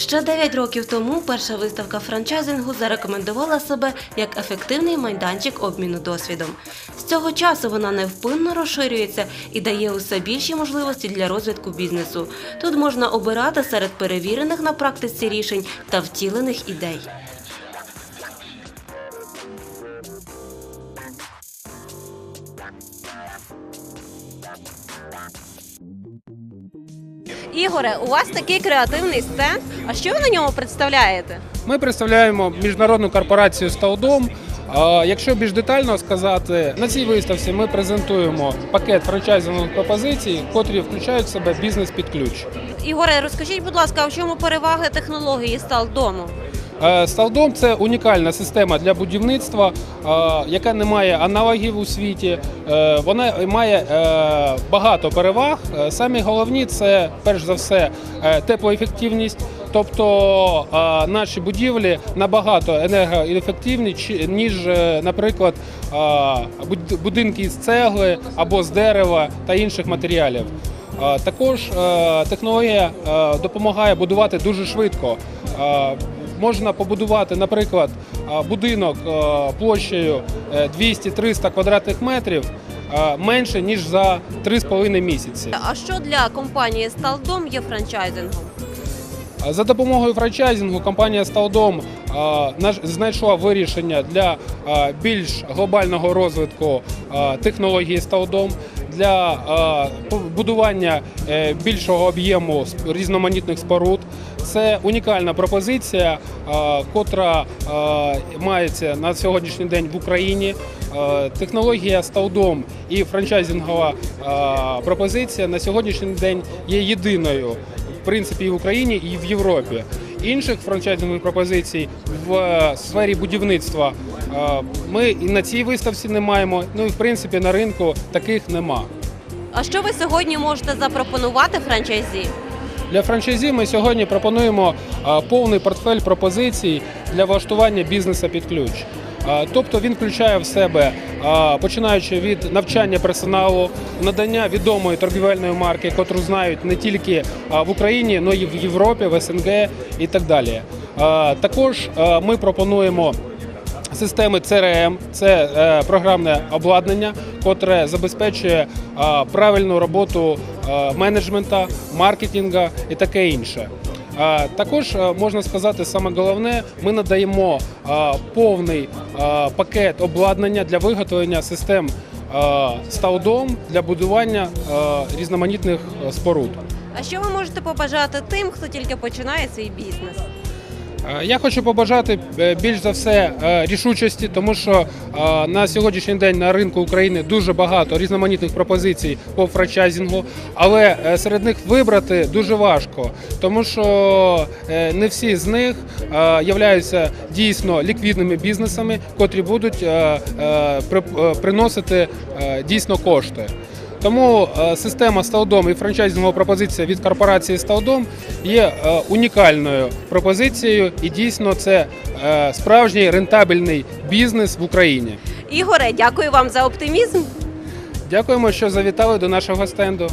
Ще 9 років тому перша виставка франчайзингу зарекомендувала себе як ефективний майданчик обміну досвідом. З цього часу вона невпинно розширюється і дає усе більші можливості для розвитку бізнесу. Тут можна обирати серед перевірених на практиці рішень та втілених ідей. Ігоре, у вас такий креативний стенд. А що ви на ньому представляєте? Ми представляємо міжнародну корпорацію Сталдом. А Якщо більш детально сказати, на цій виставці ми презентуємо пакет франчайзингових пропозицій, котрі включають в себе бізнес під ключ. Ігоре, розкажіть, будь ласка, в чому переваги технології Сталдому? Е, Сталдом це унікальна система для будівництва, е, яка не має аналогів у світі. Е, Вона має е, багато переваг. Е, Самі головні це перш за все е, теплоефективність. Тобто е, наші будівлі набагато енергоефективні, ніж, е, наприклад, е, будинки з цегли або з дерева та інших матеріалів. Е, Також е, технологія е, допомагає будувати дуже швидко. Е, Можна побудувати, наприклад, е, будинок е, площею е, 200-300 квадратних метрів е, менше ніж за 3,5 місяці. А що для компанії Сталдом є франчайзингом? За допомогою франчайзингу компанія Сталдом е, знайшла вирішення для е, більш глобального розвитку е, технології Сталдом, для е, будування е, більшого об'єму різноманітних споруд. Це унікальна пропозиція, е, котра мається на сьогоднішній день в Україні. Технологія Сталдом і франчайзингова пропозиція на сьогоднішній день є єдиною в принципі і в Україні, і в Європі. Інших франчайзингових пропозицій в е, сфері будівництва е, ми і на цій виставці не маємо. Ну і в принципі на ринку таких нема. А що ви сьогодні можете запропонувати франчайзі? Для франчайзі ми сьогодні пропонуємо е, повний портфель пропозицій для влаштування бізнесу під ключ. Тобто він включає в себе, починаючи від навчання персоналу, надання відомої торгівельної марки, котру знають не тільки в Україні, але й в Європі, в СНГ і так далі. Також ми пропонуємо системи CRM – це е, програмне обладнання, котре забезпечує правильну роботу е, менеджмента, маркетинга і таке інше. Також е, можна сказати, саме головне, ми надаємо е, повний е, пакет обладнання для виготовлення систем ставдом для будування різноманітних споруд. А що ви можете побажати тим, хто тільки починає свій бізнес? Е, Я хочу побажати е, більш за все е, рішучості, тому що на сьогоднішній день на ринку України дуже багато різноманітних пропозицій по франчайзингу, але серед них вибрати дуже важко, тому що не всі з них являються дійсно ліквідними бізнесами, котрі будуть при- приносити дійсно кошти. Тому е, система Сталдом і франчайзингова пропозиція від корпорації Сталдом є е, унікальною пропозицією, і дійсно це е, справжній рентабельний бізнес в Україні. Ігоре, дякую вам за оптимізм. Дякуємо, що завітали до нашого стенду.